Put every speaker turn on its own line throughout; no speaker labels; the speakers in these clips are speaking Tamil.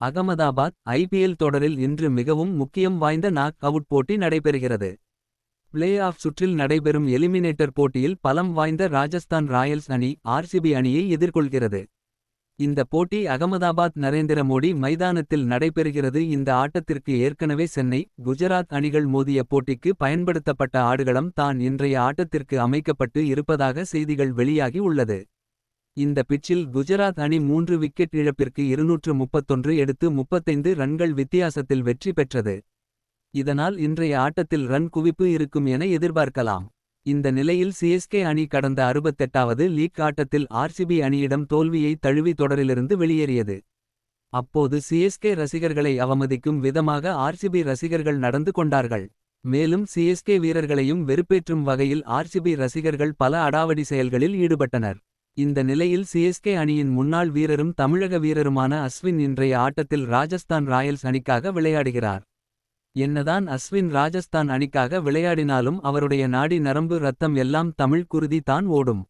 அகமதாபாத் ஐபிஎல் தொடரில் இன்று மிகவும் முக்கியம் வாய்ந்த நாக் அவுட் போட்டி நடைபெறுகிறது. பிளே ஆஃப் சுற்றில் நடைபெறும் எலிமினேட்டர் போட்டியில் பலம் வாய்ந்த ராஜஸ்தான் ராயல்ஸ் அணி ஆர்சிபி அணியை எதிர்கொள்கிறது. இந்த போட்டி அகமதாபாத் நரேந்திர மோடி மைதானத்தில் நடைபெறுகிறது இந்த ஆட்டத்திற்கு ஏற்கனவே சென்னை குஜராத் அணிகள் மோதிய போட்டிக்கு பயன்படுத்தப்பட்ட ஆடுகளம் தான் இன்றைய ஆட்டத்திற்கு அமைக்கப்பட்டு இருப்பதாக செய்திகள் வெளியாகி உள்ளது. இந்த பிட்சில் குஜராத் அணி மூன்று விக்கெட் இழப்பிற்கு இருநூற்று முப்பத்தொன்று எடுத்து முப்பத்தைந்து ரன்கள் வித்தியாசத்தில் வெற்றி பெற்றது. இதனால் இன்றைய ஆட்டத்தில் ரன் குவிப்பு இருக்கும் என எதிர்பார்க்கலாம். இந்த நிலையில் சிஎஸ்கே அணி கடந்த அறுபத்தெட்டாவது லீக் ஆட்டத்தில் ஆர்சிபி அணியிடம் தோல்வியை தழுவி தொடரிலிருந்து வெளியேறியது. அப்போது சிஎஸ்கே ரசிகர்களை அவமதிக்கும் விதமாக ஆர்சிபி ரசிகர்கள் நடந்து கொண்டார்கள். மேலும் சிஎஸ்கே வீரர்களையும் வெறுப்பேற்றும் வகையில் ஆர்சிபி ரசிகர்கள் பல அடாவடி செயல்களில் ஈடுபட்டனர். இந்த நிலையில் சிஎஸ்கே அணியின் முன்னாள் வீரரும் தமிழக வீரருமான அஸ்வின் இன்றைய ஆட்டத்தில் ராஜஸ்தான் ராயல்ஸ் அணிக்காக விளையாடுகிறார். என்னதான் அஸ்வின் ராஜஸ்தான் அணிக்காக விளையாடினாலும் அவருடைய நாடி நரம்பு ரத்தம் எல்லாம் தமிழ் குருதி தான் ஓடும்.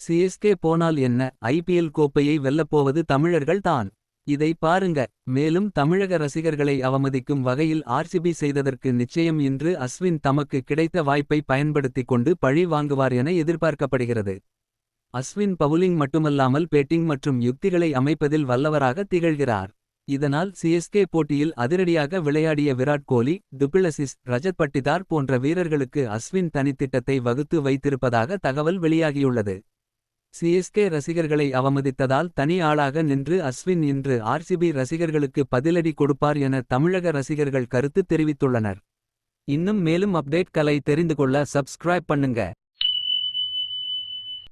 சிஎஸ்கே போனால் என்ன ஐபிஎல் கோப்பையை வெல்லப்போவது தமிழர்கள் தான். இதை பாருங்க மேலும் தமிழக ரசிகர்களை அவமதிக்கும் வகையில் ஆர்சிபி செய்ததற்கு நிச்சயம் இன்று அஸ்வின் தமக்கு கிடைத்த வாய்ப்பை பயன்படுத்திக் கொண்டு பழி வாங்குவார் என எதிர்பார்க்கப்படுகிறது. அஸ்வின் பவுலிங் மட்டுமல்லாமல் பேட்டிங் மற்றும் யுக்திகளை அமைப்பதில் வல்லவராக திகழ்கிறார். இதனால் சிஎஸ்கே போட்டியில் அதிரடியாக விளையாடிய விராட் கோலி டுபிளசிஸ் ரஜத் பட்டிதார் போன்ற வீரர்களுக்கு அஸ்வின் தனித்திட்டத்தை வகுத்து வைத்திருப்பதாக தகவல் வெளியாகியுள்ளது. சிஎஸ்கே ரசிகர்களை அவமதித்ததால் தனி ஆளாக நின்று அஸ்வின் இன்று ஆர்சிபி ரசிகர்களுக்கு பதிலடி கொடுப்பார் என தமிழக ரசிகர்கள் கருத்து தெரிவித்துள்ளனர். இன்னும் மேலும் அப்டேட் கலை தெரிந்து கொள்ள சப்ஸ்கிரைப் பண்ணுங்க.